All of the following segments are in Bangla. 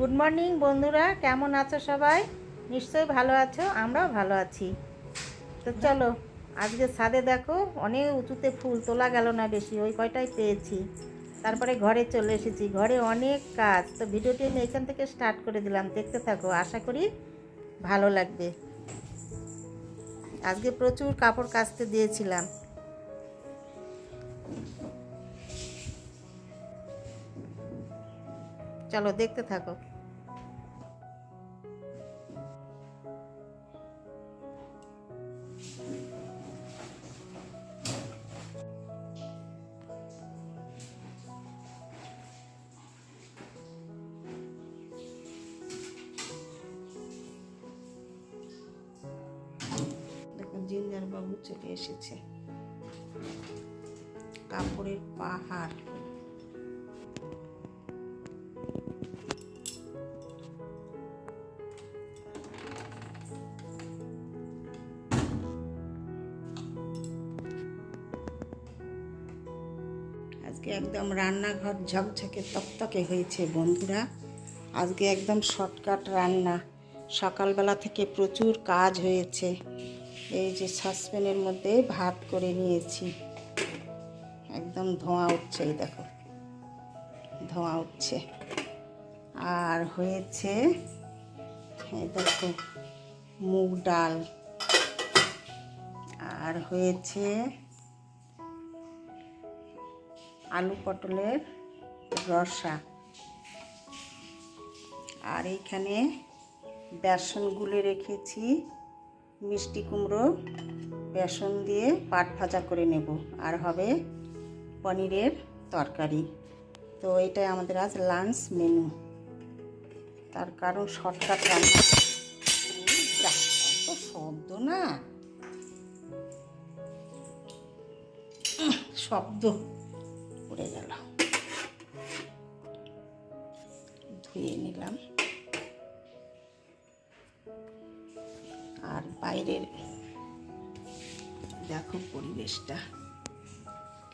গুড মর্নিং বন্ধুরা। কেমন আছো সবাই? নিশ্চয়ই ভালো আছো, আমরাও ভালো আছি। তো চলো, আজকে ছাদে দেখো, অনেক উঁচুতে ফুল, তোলা গেল না বেশি, ওই কয়টাই পেয়েছি। তারপরে ঘরে চলে এসেছি, ঘরে অনেক কাজ। তো ভিডিওটি আমি এখান থেকে স্টার্ট করে দিলাম, দেখতে থাকো, আশা করি ভালো লাগবে। আজকে প্রচুর কাপড় কাচতে দিয়েছিলাম। চলো, দেখতে থাকো। দেখুন জিঞ্জার বাবু চলে এসেছে। কাপড়ের পাহাড়। আজকে একদম রান্নাঘর ঝকঝকে তকতকে হয়েছে বন্ধুরা। আজকে একদম শর্টকাট রান্না। সকালবেলা থেকে প্রচুর কাজ হয়েছে। এই যে সসপ্যানের মধ্যে ভাত করে নিয়েছি। একদম ধোঁয়া উঠছে, এই দেখো। ধোঁয়া উঠছে। আর হয়েছে, এই দেখো, মুগ ডাল। আর হয়েছে আলু পটলের রসা। আর এইখানে বেসন গুলে রেখেছি। মিষ্টি কুমড়ো, বেসন দিয়ে পাট ভাজা করে নেব। আর হবে পনিরের তরকারি। তো এটাই আমাদের আজ লাঞ্চ মেনু তার কারণ শর্টকাট রান্না শব্দ না। শব্দ পড়ে গেল। ধুয়ে নিলাম। বাইরের। দেখো পরিবেশটা।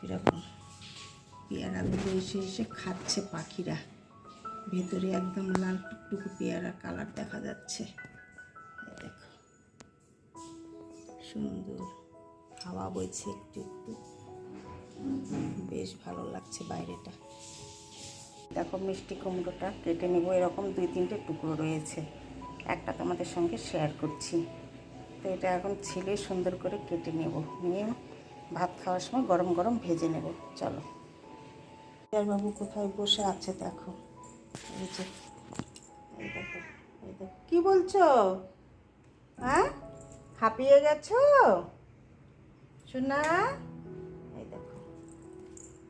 কীরকম? পেয়ারাগুলো এসে এসে খাচ্ছে পাখিরা। ভেতরে একদম লাল টুকটুকু পেয়ারা কালার দেখা যাচ্ছে। দেখো। সুন্দর। হাওয়া বইছে একটু একটু। বেশ ভালো লাগছে বাইরেটা। দেখো মিষ্টি কুমড়োটা কেটে নেব। এরকম দুই তিনটে টুকরো রয়েছে। একটা তোমাদের সঙ্গে শেয়ার করছি। তো এটা এখন ছিলে সুন্দর করে কেটে নেব। নিয়ে ভাত খাওয়ার সময় গরম গরম ভেজে নেব। চলো। বাবু কোথায় বসে আছে দেখো। এই যে, এই দেখো কী বলছো? হ্যাঁ? হাঁপিয়ে গেছো? শোনা এই দেখো।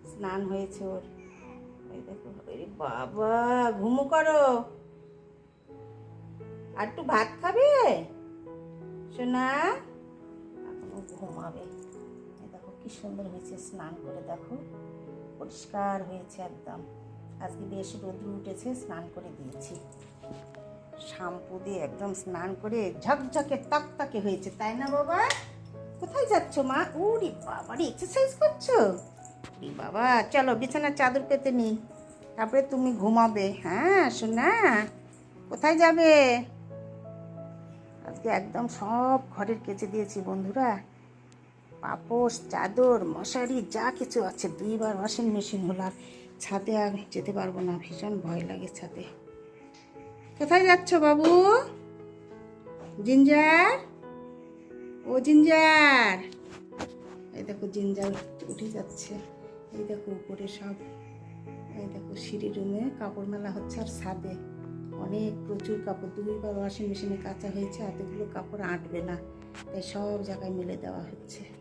স্নান হয়েছে ওর। এই দেখো বাবা, ঘুমো করো। আর একটু ভাত খাবে? শোনা এখনও ঘুমাবে। দেখো কি সুন্দর হয়েছে, স্নান করে দেখো। পরিষ্কার হয়েছে একদম। আজকে বেশ রোদ্র উঠেছে, স্নান করে দিয়েছি। শ্যাম্পু দিয়ে একদম স্নান করে ঝকঝকে তকতকে হয়েছে, তাই না বাবা? কোথায় যাচ্ছ মা? উরি বাবা এক্সারসাইজ করছ? বাবা, চলো বিছানার চাদর পেতে নি। তারপরে তুমি ঘুমাবে। হ্যাঁ শোনা কোথায় যাবে? আজকে একদম সব ঘরের কেচে দিয়েছি, বন্ধুরা। পাপোশ, চাদর, মশারি, যা কিছু আছে। দুইবার ওয়াশিং মেশিন হলো আর ছাদে আর যেতে পারব না, ভীষণ ভয় লাগে ছাদে। কোথায় যাচ্ছ বাবু? জিঞ্জার? ও জিঞ্জার! এই দেখো, জিঞ্জার উঠে যাচ্ছে। এই দেখো, উপরে সব। এই দেখো, সিঁড়ি রুমে কাপড় মেলা হচ্ছে আর ছাদে। অনেক প্রচুর কাপড় দুইবার ওয়াশিং মেশিনে কাঁচা হয়েছে এতগুলো কাপড় আঁটবে না। তাই সব জায়গায় মেলে দেওয়া হচ্ছে।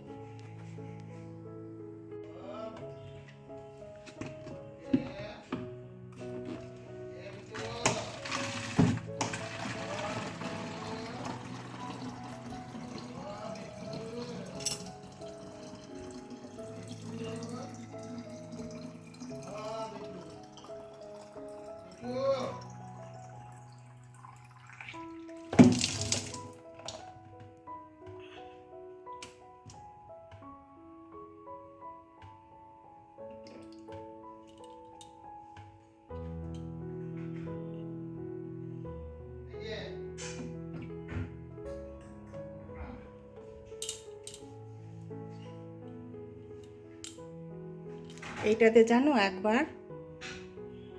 এইটাতে জানো একবার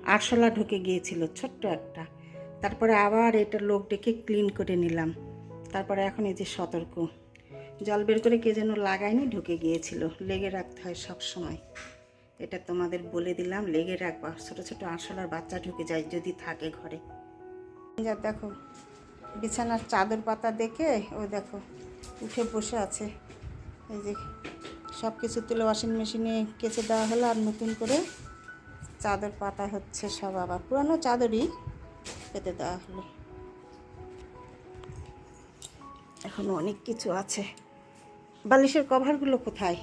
আরশোলা ঢুকে গিয়েছিল, ছোট্ট একটা। তারপরে আবার এটা লোক ডেকে ক্লিন করে নিলাম। তারপরে এখন এই যে সতর্ক। জল বের করে কে যেন লাগায়নি, ঢুকে গিয়েছিল। লেগে রাখতে হয় সব সময়। এটা তোমাদের বলে দিলাম, লেগে রাখবা। ছোট ছোট আরশোলার বাচ্চা ঢুকে যায় যদি থাকে ঘরে। যা দেখো, বিছানার চাদর পাতা দেখে ও দেখো, উঠে বসে আছে। এই যে সব কিছু তুলে ওয়াশিং মেশিনে কেচে দেওয়া হলো আর নতুন করে চাদর পাতা হচ্ছে সব আবার। পুরানো চাদরই পেতে দেওয়া হলো। এখনও অনেক কিছু আছে। বালিশের কভারগুলো কোথায়?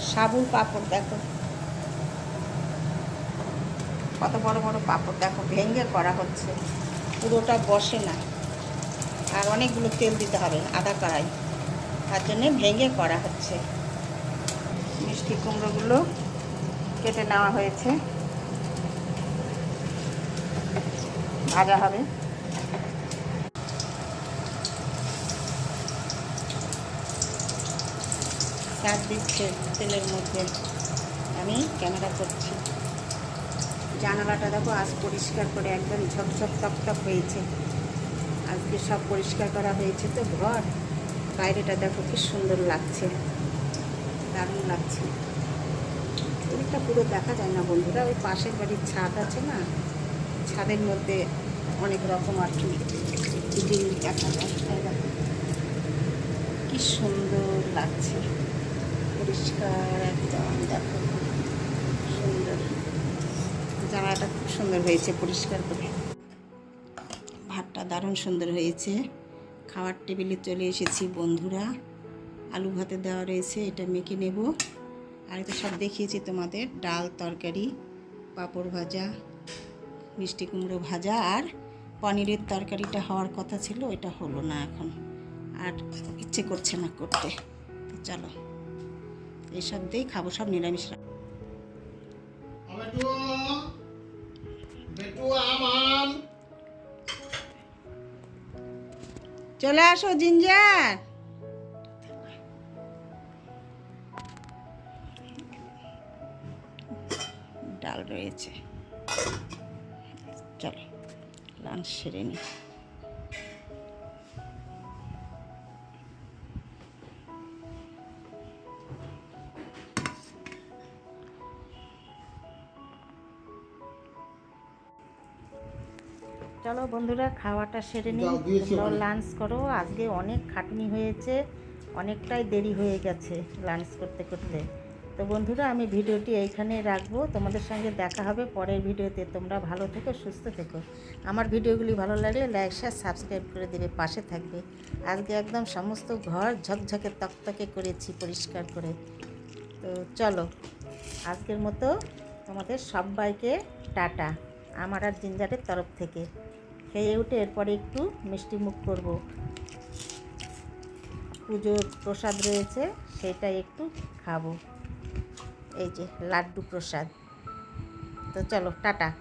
সাবুর পাপড় দেখো। কত বড় বড় পাপড় দেখো, ভেঙে করা হচ্ছে। পুরোটা বসে না। আর অনেকগুলো তেল দিতে হবে, আদা কড়াই। তার জন্যে ভেঙে করা হচ্ছে। মিষ্টি কুমড়োগুলো কেটে নেওয়া হয়েছে। ভাজা হবে। স্বাদ দিচ্ছে তেলের মধ্যে। আমি ক্যামেরা করছি। জানালাটা দেখো আজ পরিষ্কার করে একদম ঝকঝক টকটক হয়েছে। আজকে সব পরিষ্কার করা হয়েছে তো ঘর। বাইরেটা দেখো কি সুন্দর লাগছে। দারুণ লাগছে। ওইটা পুরো দেখা যায় না বন্ধুরা, ওই পাশের বাড়ির ছাদ আছে না, ছাদের মধ্যে অনেক রকম আর কি দেখা যায় কি সুন্দর লাগছে। পরিষ্কার একদম দেখো, সুন্দর। জামাটা খুব সুন্দর হয়েছে পরিষ্কার করে। দারুণ সুন্দর হয়েছে। খাওয়ার টেবিলে চলে এসেছি বন্ধুরা। আলু ভাতে দেওয়া রয়েছে, এটা মেখে নেব। আর তো সব দেখিয়েছি তোমাদের, ডাল, তরকারি, পাঁপড় ভাজা, মিষ্টি কুমড়ো ভাজা, আর পনিরের তরকারিটা হওয়ার কথা ছিল, ওইটা হলো না এখন। আর ইচ্ছে করছে না করতে। তো চলো এইসব দিয়েই খাব, সব নিরামিষ রা- চলে আসো জিঞ্জার। ডাল রয়েছে। চলো লাঞ্চ সেরে নি। চলো বন্ধুরা খাওয়াটা সেরে নিই। তোমরাও লাঞ্চ করো। আজকে অনেক খাটনি হয়েছে অনেকটাই দেরি হয়ে গেছে লাঞ্চ করতে করতে। তো বন্ধুরা আমি ভিডিওটি এইখানে রাখব। তোমাদের সঙ্গে দেখা হবে পরের ভিডিওতে। তোমরা ভালো থেকো সুস্থ থেকো। আমার ভিডিওগুলি ভালো লাগলে লাইক শেয়ার সাবস্ক্রাইব করে দেবে পাশে থাকবে। আজকে একদম সমস্ত ঘর ঝকঝকে তকতকে করেছি পরিষ্কার করে। তো চলো আজকের মতো তোমাদের সবাইকে টাটা আমার আর জিঞ্জারের তরফ থেকে। খেয়ে উঠে এরপরে একটু মিষ্টি মুখ করব। পুজোর প্রসাদ রয়েছে সেটা একটু খাব। এই যে, লাড্ডু প্রসাদ। তো চলো, টাটা।